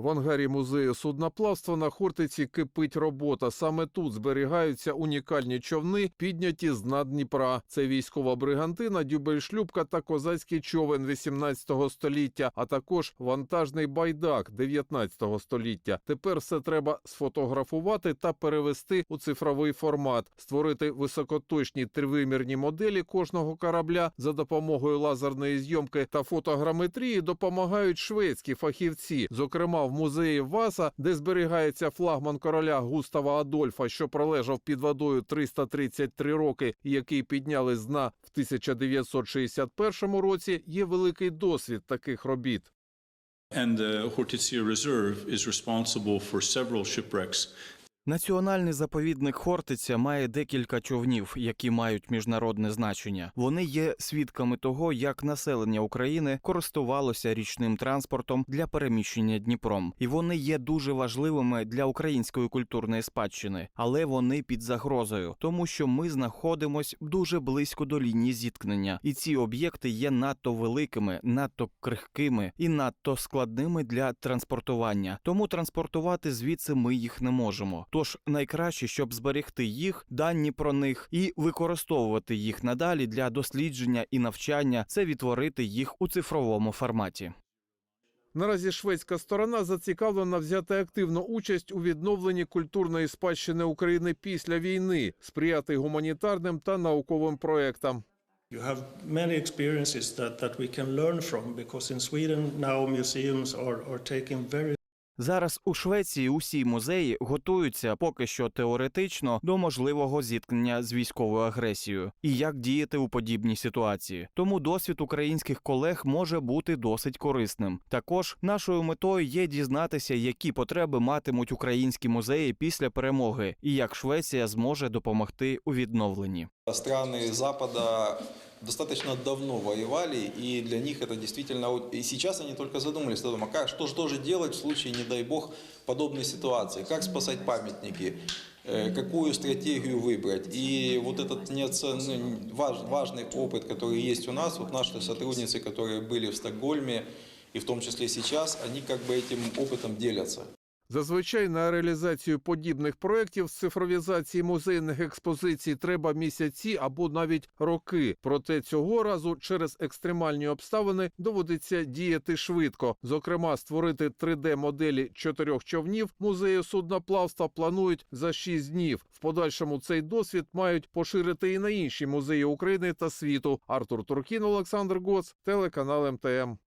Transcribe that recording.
В ангарі музею судноплавства на Хортиці кипить робота. Саме тут зберігаються унікальні човни, підняті з дна Дніпра. Це військова бригантина, дюбельшлюпка та козацький човен 18 століття, а також вантажний байдак 19 століття. Тепер все треба сфотографувати та перевести у цифровий формат, створити високоточні тривимірні моделі кожного корабля за допомогою лазерної зйомки та фотограметрії допомагають шведські фахівці. Зокрема, в музеї Васа, де зберігається флагман короля Густава Адольфа, що пролежав під водою 333 роки, який підняли з дна в 1961 році, є великий досвід таких робіт. And the Hortizia Reserve is responsible for several shipwrecks Національний заповідник Хортиця має декілька човнів, які мають міжнародне значення. Вони є свідками того, як населення України користувалося річним транспортом для переміщення Дніпром, і вони є дуже важливими для української культурної спадщини, але вони під загрозою, тому що ми знаходимось дуже близько до лінії зіткнення, і ці об'єкти є надто великими, надто крихкими і надто складними для транспортування. Тому транспортувати звідси ми їх не можемо. Тож найкраще, щоб зберегти їх, дані про них і використовувати їх надалі для дослідження і навчання, це відтворити їх у цифровому форматі. Наразі шведська сторона зацікавлена взяти активну участь у відновленні культурної спадщини України після війни, сприяти гуманітарним та науковим проектам. You have many experiences that, that we can learn from because in Sweden now museums are, are taking very Зараз у Швеції усі музеї готуються поки що теоретично до можливого зіткнення з військовою агресією і як діяти у подібній ситуації. Тому досвід українських колег може бути досить корисним. Також нашою метою є дізнатися, які потреби матимуть українські музеї після перемоги, і як Швеція зможе допомогти у відновленні. Страны Запада достаточно давно воевали, и для них это действительно... И сейчас они только задумались о том, а как, что, что же делать в случае, не дай бог, подобной ситуации, как спасать памятники, э, какую стратегию выбрать. И вот этот неоцен- важ- важный опыт, который есть у нас, вот наши сотрудницы, которые были в Стокгольме, и в том числе сейчас, они как бы этим опытом делятся. Зазвичай на реалізацію подібних проєктів з цифровізації музейних експозицій треба місяці або навіть роки. Проте цього разу через екстремальні обставини доводиться діяти швидко. Зокрема, створити 3D-моделі чотирьох човнів музею судноплавства планують за 6 днів. В подальшому цей досвід мають поширити і на інші музеї України та світу. Артур Туркін, Олександр Гоц, телеканал МТМ.